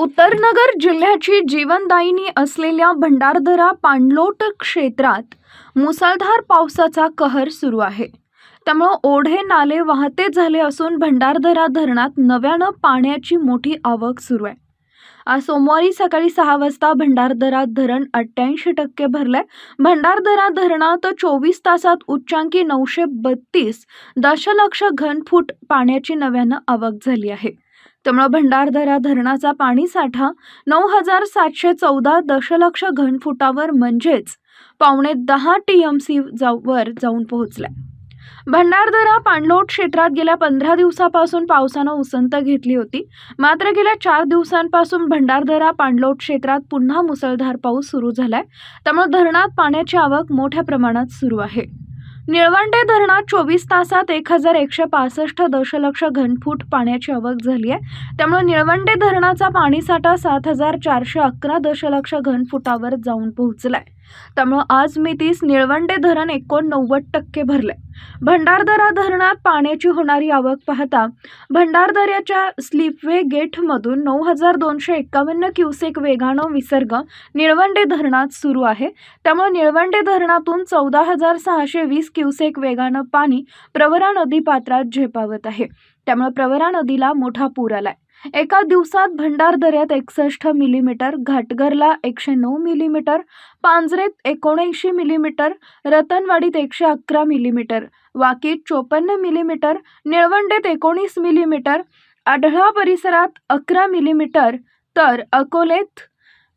उत्तरनगर जिल्ह्याची जीवनदायिनी असलेल्या भंडारदरा पाणलोट क्षेत्रात मुसळधार पावसाचा कहर सुरू आहे. त्यामुळं ओढे नाले वाहते झाले असून भंडारदरा धरणात नव्यानं पाण्याची मोठी आवक सुरू आहे. आज सोमवारी सकाळी सहा वाजता भंडारदरा धरण अठ्ठ्याऐंशी टक्के भरलंय. भंडारदरा धरणात चोवीस तासात उच्चांकी नऊशे बत्तीस दशलक्ष घनफूट पाण्याची नव्यानं आवक झाली आहे. त्यामुळे भंडारदरा धरणाचा पाणीसाठा नऊ हजार सातशे चौदा दशलक्ष घनफुटावर म्हणजेच पावणे दहा टी एम सी वर जाऊन पोहोचलाय. भंडारदरा पाणलोट क्षेत्रात गेल्या पंधरा दिवसापासून पावसानं उसंत घेतली होती. मात्र गेल्या चार दिवसांपासून भंडारदरा पाणलोट क्षेत्रात पुन्हा मुसळधार पाऊस सुरू झालाय. त्यामुळे धरणात पाण्याची आवक मोठ्या प्रमाणात सुरू आहे. निळवंडे धरणात चोवीस तासात एक हजार एकशे पासष्ट दशलक्ष घनफूट पाण्याची आवक झाली आहे. त्यामुळे निळवंडे धरणाचा पाणीसाठा सात हजार चारशे अकरा दशलक्ष घनफुटावर जाऊन पोहोचलाय. त्यामुळं आज मी तीस निळवंडे धरण एकोणनव्वद टक्के भरले भंडारदरा धरणात पाण्याची होणारी आवक पाहता भंडारदऱ्याच्या स्लीपवे गेटमधून नऊ हजार दोनशे एकावन्न क्युसेक वेगानं विसर्ग निळवंडे धरणात सुरू आहे. त्यामुळे निळवंडे धरणातून चौदा हजार सहाशे वीस क्युसेक वेगानं पाणी प्रवरा नदी पात्रात झेपावत आहे. त्यामुळे प्रवरा नदीला मोठा पूर आलाय. एका दिवसात भंडारदऱ्यात एकसष्ट मिलीमीटर घाटगरला एकशे नऊ मिलीमीटर पांजरेत एकोणऐंशी मिलीमीटर रतनवाडीत एकशे अकरा मिलीमीटर वाकीत चोपन्न मिलीमीटर निळवंडेत एकोणीस मिलीमीटर आढळा परिसरात अकरा मिलीमीटर तर अकोलेत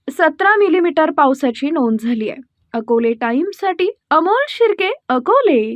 सतरा मिलीमीटर पावसाची नोंद झाली आहे. अकोले टाईमसाठी अमोल शिर्के अकोले.